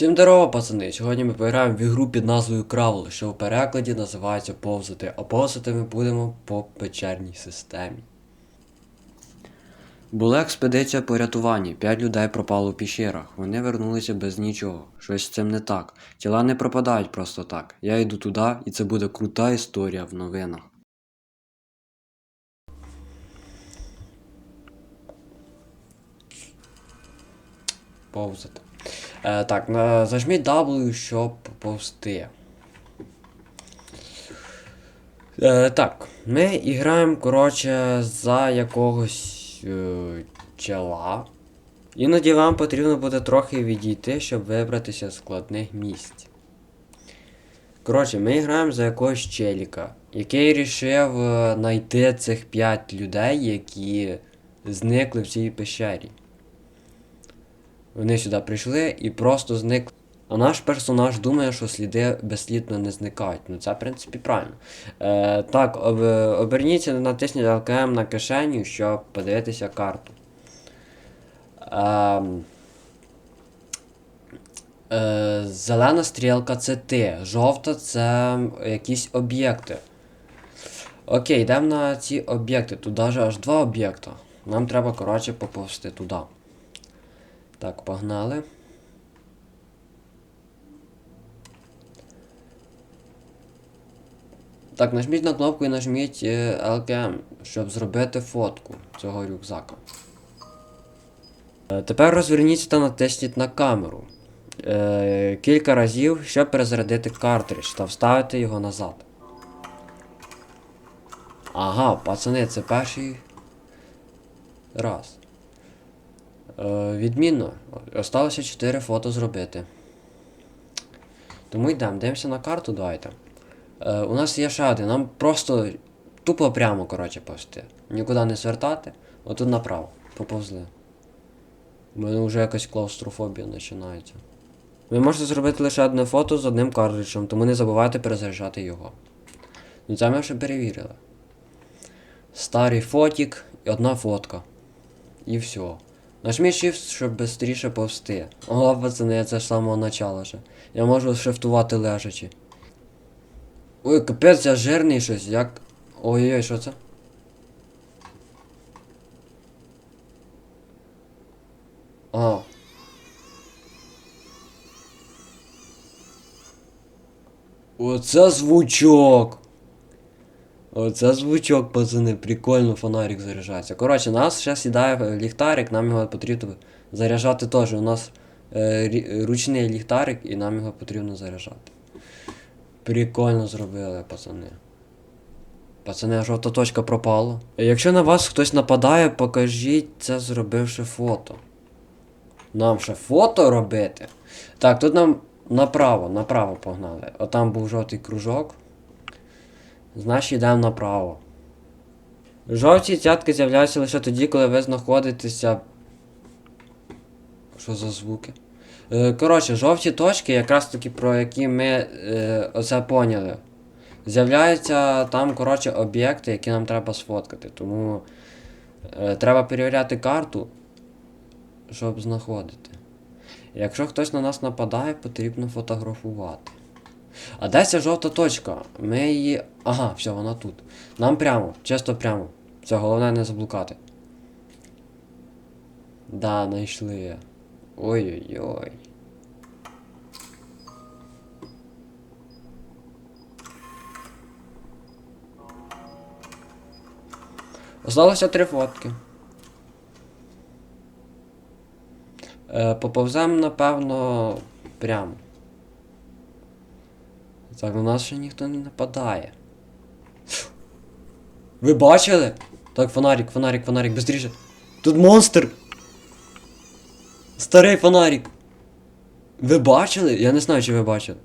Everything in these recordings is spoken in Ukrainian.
Всім здорово, пацани! Сьогодні ми пограємо в ігру під назвою Кравл, що в перекладі називається повзати, а повзати ми будемо по печерній системі. Була експедиція по рятуванні. П'ять людей пропало в піщерах. Вони вернулися без нічого. Щось з цим не так. Тіла не пропадають просто так. Я йду туди, і це буде крута історія в новинах. Повзати. Е, так, зажміть W, щоб повзти. Е, так, ми граємо, коротше, за якогось е, чела. Іноді вам потрібно буде трохи відійти, щоб вибратися з складних місць. Коротше, ми граємо за якогось челіка, який рішив знайти цих 5 людей, які зникли в цій пещері. Вони сюди прийшли і просто зникли. А наш персонаж думає, що сліди безслідно не зникають. Ну це, в принципі, правильно. Е, так, об, оберніться, натисніть ЛКМ на кишеню, щоб подивитися карту. Е, е, зелена стрілка це ти, жовта це якісь об'єкти. Окей, йдемо на ці об'єкти. Тут навіть аж два об'єкта. Нам треба, коротше, поповзти туди. Так, погнали. Так, нажміть на кнопку і нажміть е, LKM, щоб зробити фотку цього рюкзака. Е, Тепер розверніться та натисніть на камеру. Е, кілька разів, щоб перезарядити картридж та вставити його назад. Ага, пацани, це перший раз. Е, відмінно. Осталося 4 фото зробити. Тому йдемо, дивимося на карту, давайте. Е, у нас є ще один, нам просто тупо прямо, коротше, повсти. Нікуди не звертати. Отут направо. Поповзли. У мене вже якась клаустрофобія починається. Ви можете зробити лише одне фото з одним картриджем, тому не забувайте перезаряджати його. Ну це ми вже перевірили. Старий фотік і одна фотка. І все. Нажміть Shift, щоб швидше повсти. О, пацани, це з самого начала вже. Я можу шифтувати лежачи. Ой, капець, я жирний щось, як. Ой-ой-ой, що це? А. Оце звучок! Оце звучок, пацани, прикольно фонарик заряджається. Коротше, нас зараз сідає ліхтарик, нам його потрібно заряджати теж. У нас е, ручний ліхтарик і нам його потрібно заряджати. Прикольно зробили, пацани. Пацани, жовта точка пропала. Якщо на вас хтось нападає, покажіть це зробивши фото. Нам ще фото робити. Так, тут нам направо, направо погнали. Отам був жовтий кружок. Значить йдемо направо. Жовті цятки з'являються лише тоді, коли ви знаходитеся. Що за звуки? Е, коротше, жовті точки, якраз таки про які ми е, оце поняли. З'являються там, коротше, об'єкти, які нам треба сфоткати. Тому е, треба перевіряти карту, щоб знаходити. Якщо хтось на нас нападає, потрібно фотографувати. А де ця жовта точка? Ми її. Ага, все, вона тут. Нам прямо, чисто прямо. Все, головне не заблукати. Да, знайшли. Ой-ой-ой. Осталося три фотки. Е, поповземо, напевно, прямо. Так, на нас ще ніхто не нападає. Ви бачили? Так, фонарик, фонарик, фонарик, быстріше. Тут монстр! Старий фонарик! Ви бачили? Я не знаю, чи ви бачили.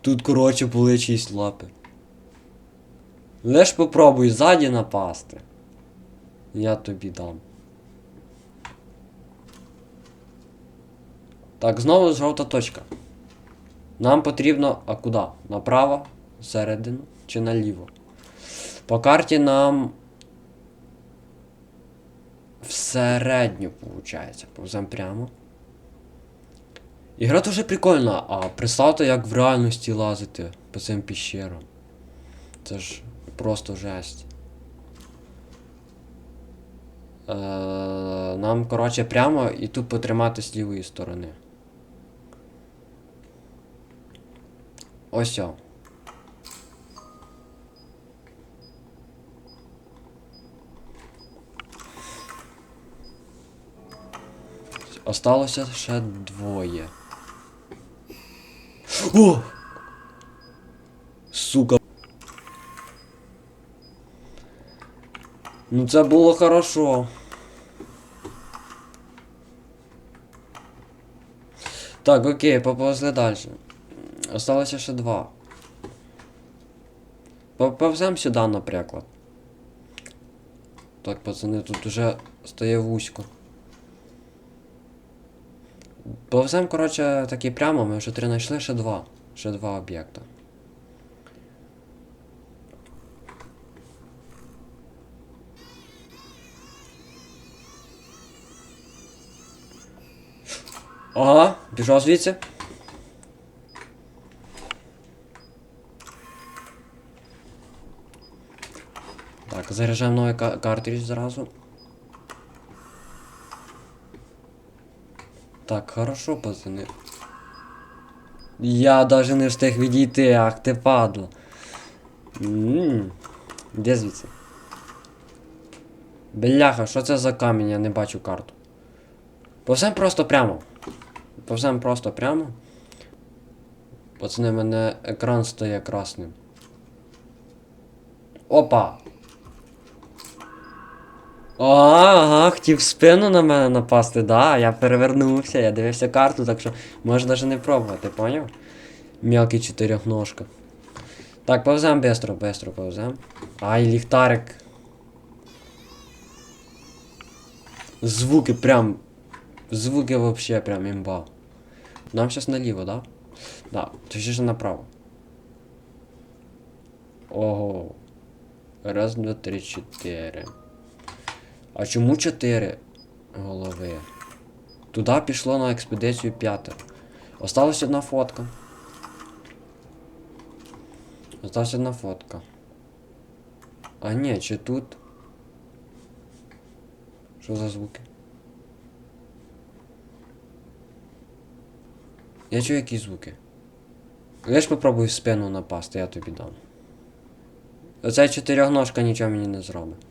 Тут, коротше, були чиїсь лапи. Лиш попробуй ззаді напасти. Я тобі дам. Так, знову жовта точка. Нам потрібно. А куди? Направо, всередину чи наліво? По карті нам. В виходить. Повземо прямо. Ігра дуже прикольна, а представте, як в реальності лазити по цим піщерам. Це ж просто жесть. Е, нам, коротше, прямо і тут потримати з лівої сторони. Ось о. Осталося ще двоє. О! Сука. Ну це було хорошо. Так, окей, поповзли далі. Осталося ще два. Поповзем сюди, наприклад. Так, пацани, тут уже стає вузько. Повзем, коротше, таки прямо, ми вже три знайшли, ще два. Ще два об'єкта. Ага, пішов звідси. Так, заряджаємо новий ка- картридж зразу. Так, хорошо, пацани. Я даже не встиг відійти, ах ти падла. Ммм. Де звідси? Бляха, що це за камінь? Я не бачу карту. Повзем просто прямо. Повзем просто прямо. Пацани, в мене екран стає красним. Опа! Ага, хотів спину на мене напасти, да, я перевернувся, я дивився карту, так що можеш навіть не пробувати, поняв? Мелкий чотирьохножка. Так, повзем бистро, бистро повзем. Ай, ліхтарик. Звуки прям. Звуки вообще прям імба. Нам сейчас наліво, да? Да, точніше направо. Ого. Раз, два, три, чотири. А чому чотири голови? Туди пішло на експедицію п'ятеро. Осталась одна фотка. Осталась одна фотка. А ні, чи тут? Що за звуки? Я чую якісь звуки. Я ж попробую спину напасти, я тобі дам. Оця чотирьохножка нічого мені не зробить.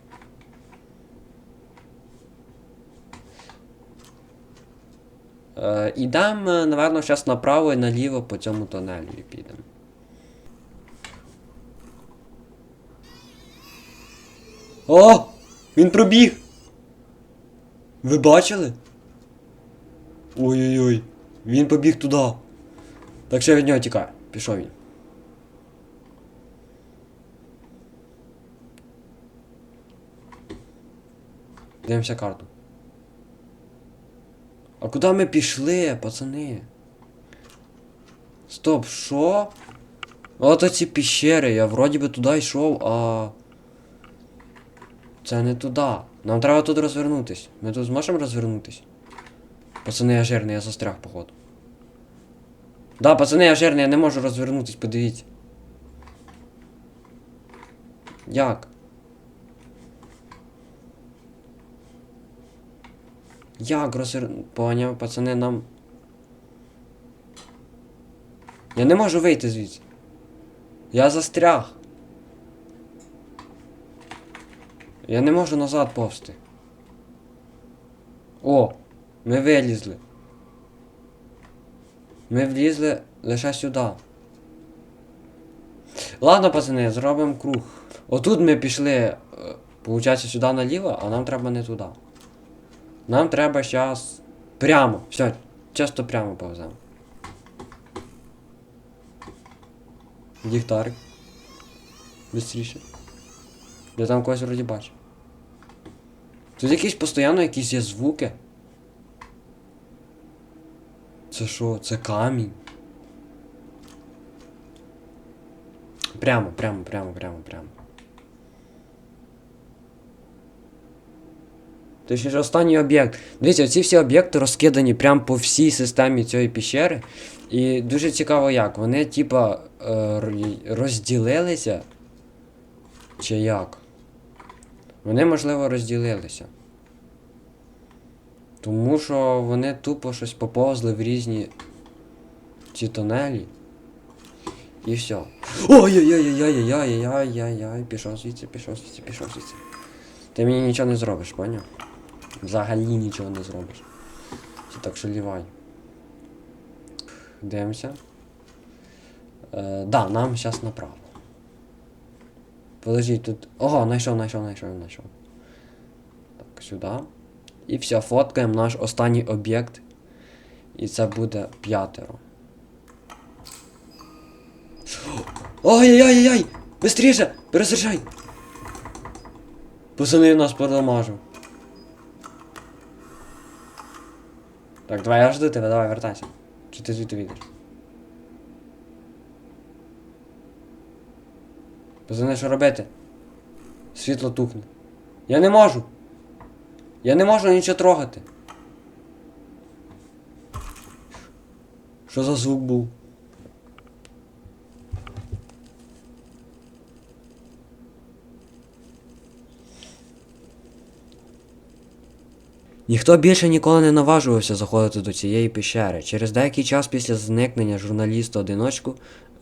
Е, ідем, е, напевно, зараз направо і наліво по цьому тунелю і підемо. О! Він пробіг! Ви бачили? Ой-ой-ой, він побіг туди. Так що я від нього тікаю. Пішов він. Дивимося карту. А куди ми пішли, пацани? Стоп, що? От оці піщери, я вроді би туди йшов, а. Це не туди. Нам треба тут розвернутись. Ми тут зможемо розвернутись? Пацани, я жирний, я застряг, походу. Да, пацани, я жирний, я не можу розвернутись, подивіться. Як? Як розвер... Поняв, пацани, нам. Я не можу вийти звідси. Я застряг. Я не можу назад повсти. О! Ми вилізли. Ми влізли лише сюди. Ладно, пацани, зробимо круг. Отут ми пішли, е, получається, сюди наліво, а нам треба не туди. Нам треба зараз прямо. Все, часто прямо повземо. Ліхтарик. Бистріше. Я там когось вроді бачу. Тут якісь постійно якісь є звуки. Це що? Це камінь. Прямо, прямо, прямо, прямо, прямо. Точніше, останній об'єкт. Дивіться, ці всі об'єкти розкидані прямо по всій системі цієї піщери. І дуже цікаво як. Вони, типа, е, розділилися. Чи як? Вони, можливо, розділилися. Тому що вони тупо щось поповзли в різні ці тунелі. І все. Ой-ой-ой-ой-ой-ой-ой-ой-ой, пішов звідси, пішов звідси, пішов звідси. Ти мені нічого не зробиш, поняв? Взагалі нічого не зробиш. Так що лівай. Дивимося. Е, да, нам зараз направо. Подожди, тут. Ого, знайшов, знайшов, знайшов, знайшов. Так, сюди. І все, фоткаємо наш останній об'єкт. І це буде п'ятеро. Ой-ой-ой-ой! Быстріше! Перезаряджай! Пацани нас продамажив. Так, давай я жду тебе, давай вертайся. Чи ти звідти вийдеш? Пацани, що робити? Світло тухне. Я не можу! Я не можу нічого трогати. Що за звук був? Ніхто більше ніколи не наважувався заходити до цієї пещери. Через деякий час після зникнення журналіста-одиночку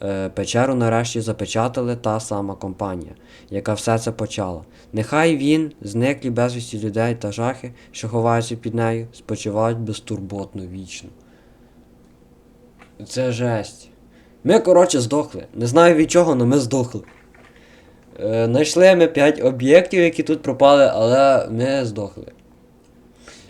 е, печеру нарешті запечатали та сама компанія, яка все це почала. Нехай він, зниклі безвісті людей та жахи, що ховаються під нею, спочивають безтурботно вічно. Це жесть. Ми, коротше, здохли. Не знаю від чого, але ми здохли. Е, Знайшли ми 5 об'єктів, які тут пропали, але ми здохли.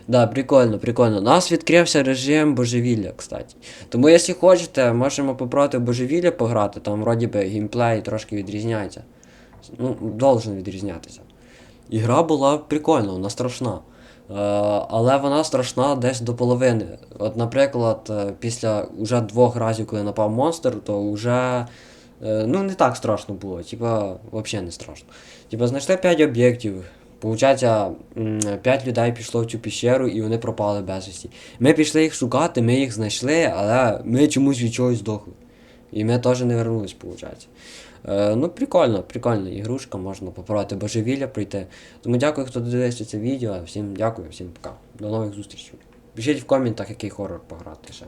Да, прикольно, прикольно. У нас відкрився режим божевілля, кстати. Тому, якщо хочете, можемо попробувати божевілля пограти, там вроді би геймплей трошки відрізняється. Ну, должен відрізнятися. Ігра була прикольна, вона страшна. Е, але вона страшна десь до половини. От, наприклад, е, після уже двох разів, коли напав монстр, то вже. е, Ну, не так страшно було, типа, взагалі не страшно. Типа, знайшли 5 об'єктів. Получається, 5 людей пішло в цю піщеру і вони пропали безвісті. Ми пішли їх шукати, ми їх знайшли, але ми чомусь від чогось здохли. І ми теж не вернулись, виходить. Е, ну, прикольно, прикольна ігрушка, можна попробувати божевілля пройти. Тому дякую, хто дивився це відео. Всім дякую, всім пока. До нових зустрічей. Пишіть в коментах, який хорор пограти ще.